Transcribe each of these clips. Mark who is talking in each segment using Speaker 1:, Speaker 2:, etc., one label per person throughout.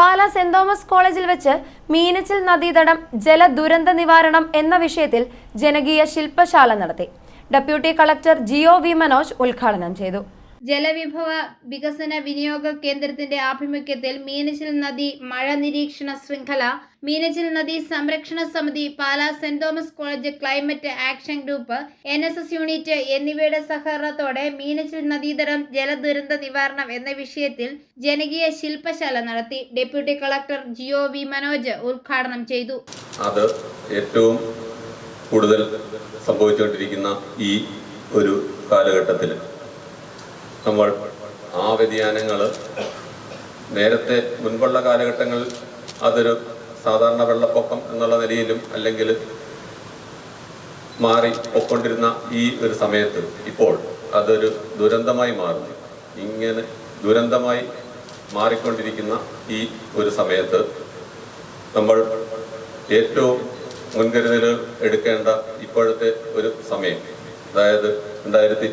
Speaker 1: Pala saint Thomas കോളേജിൽ വെച്ച് മീനച്ചിൽ നദീതടം ജല ദുരന്ത നിവാരണം എന്ന വിഷയത്തിൽ ജനകീയ ശില്പശാല നടത്തി. Deputy collector Jio V Manoj ഉദ്ഘാടനം ചെയ്തു.
Speaker 2: ജലവിഭവ വികസന വിനിയോഗ കേന്ദ്രത്തിന്റെ ആഭിമുഖ്യത്തിൽ മീനച്ചിൽ നദി മഴ നിരീക്ഷണ ശൃംഖല മീനച്ചിൽ നദി സംരക്ഷണ സമിതി Pala Saint Thomas college climate action group N S S unit എന്നിവയുടെ സഹകരണത്തോടെ മീനച്ചിൽ നദീതരം ജലദുരന്ത നിവാരണം എന്ന വിഷയത്തിൽ ജനകീയ ശില്പശാല നടത്തി. ഡെപ്യൂട്ടി കളക്ടർ ജിഒ വി മനോജ് ഉദ്ഘാടനം ചെയ്തു.
Speaker 3: അത് ഏറ്റവും കൂടുതൽ സംഭവിച്ചുകൊണ്ടിരിക്കുന്ന ഈ ഒരു കാലഘട്ടത്തിൽ നമ്മൾ ആ വ്യതിയാനങ്ങൾ നേരത്തെ മുൻപുള്ള കാലഘട്ടങ്ങളിൽ അതൊരു സാധാരണ വെള്ളപ്പൊക്കം എന്നുള്ള നിലയിലും അല്ലെങ്കിൽ മാറി പൊക്കൊണ്ടിരുന്ന ഈ ഒരു സമയത്ത് ഇപ്പോൾ അതൊരു ദുരന്തമായി മാറുന്നു. ഇങ്ങനെ ദുരന്തമായി മാറിക്കൊണ്ടിരിക്കുന്ന ഈ ഒരു സമയത്ത് നമ്മൾ ഏറ്റവും മുൻകരുതലുകൾ എടുക്കേണ്ട ഇപ്പോഴത്തെ ഒരു സമയം. അതായത് രണ്ടായിരത്തി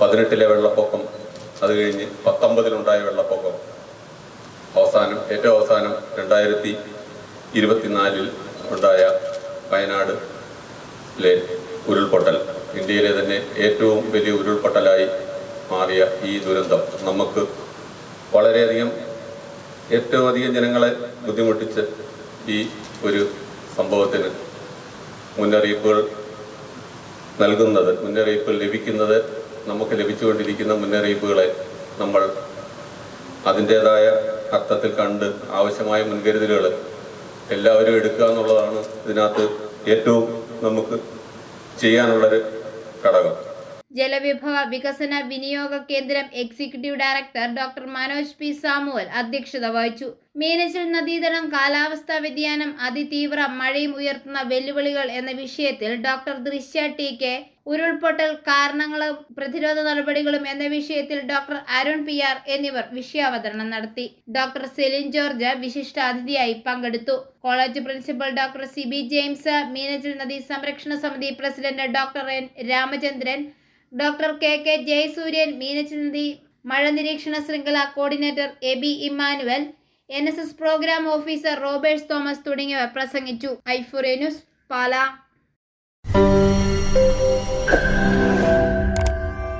Speaker 3: പതിനെട്ടിലെ വെള്ളപ്പൊക്കം അത് കഴിഞ്ഞ് പത്തൊമ്പതിലുണ്ടായ വെള്ളപ്പൊക്കം. അവസാനം ഏറ്റവും അവസാനം രണ്ടായിരത്തി ഇരുപത്തിനാലിൽ ഉണ്ടായ വയനാടിലെ ഉരുൾപൊട്ടൽ. ഇന്ത്യയിലെ തന്നെ ഏറ്റവും വലിയ ഉരുൾപൊട്ടലായി മാറിയ ഈ ദുരന്തം നമുക്ക് വളരെയധികം ഏറ്റവും അധികം ജനങ്ങളെ ബുദ്ധിമുട്ടിച്ച് ഈ ഒരു സംഭവത്തിന് മുന്നറിയിപ്പുകൾ നൽകുന്നത് മുന്നറിയിപ്പ് ലഭിക്കുന്നത് നമുക്ക് ലഭിച്ചുകൊണ്ടിരിക്കുന്ന മുന്നറിയിപ്പുകളെ നമ്മൾ അതിന്റെതായ അർത്ഥത്തിൽ കണ്ട് ആവശ്യമായ മുൻകരുതലുകൾ എല്ലാവരും എടുക്കുക എന്നുള്ളതാണ് ഇതിനകത്ത് ഏറ്റവും നമുക്ക് ചെയ്യാനുള്ളൊരു ഘടകം.
Speaker 2: ജലവിഭവ വികസന വിനിയോഗ കേന്ദ്രം executive director doctor Manoj P Samuel അധ്യക്ഷത വഹിച്ചു. മീനച്ചിൽ നദീതടം കാലാവസ്ഥാ വ്യതിയാനം അതിതീവ്ര മഴയും ഉയർത്തുന്ന വെല്ലുവിളികൾ എന്ന വിഷയത്തിൽ ഡോക്ടർ ദൃശ്യ ടി കെ ഉരുൾപൊട്ടൽ കാരണങ്ങളും പ്രതിരോധ നടപടികളും എന്ന വിഷയത്തിൽ ഡോക്ടർ അരുൺ പി ആർ എന്നിവർ വിഷയാവതരണം നടത്തി. ഡോക്ടർ സെലിൻ ജോർജ് വിശിഷ്ട അതിഥിയായി പങ്കെടുത്തു. College principal doctor C B James Meenachil നദീ സംരക്ഷണ സമിതി president doctor N Ramachandran doctor K K Jayasuryan മീനച്ചന്തി മഴ നിരീക്ഷണ ശൃംഖല coordinator A B Emmanuel N S S program officer Roberts Thomas തുടങ്ങിയവർ പ്രസംഗിച്ചു. ഐഫുറേ പാല.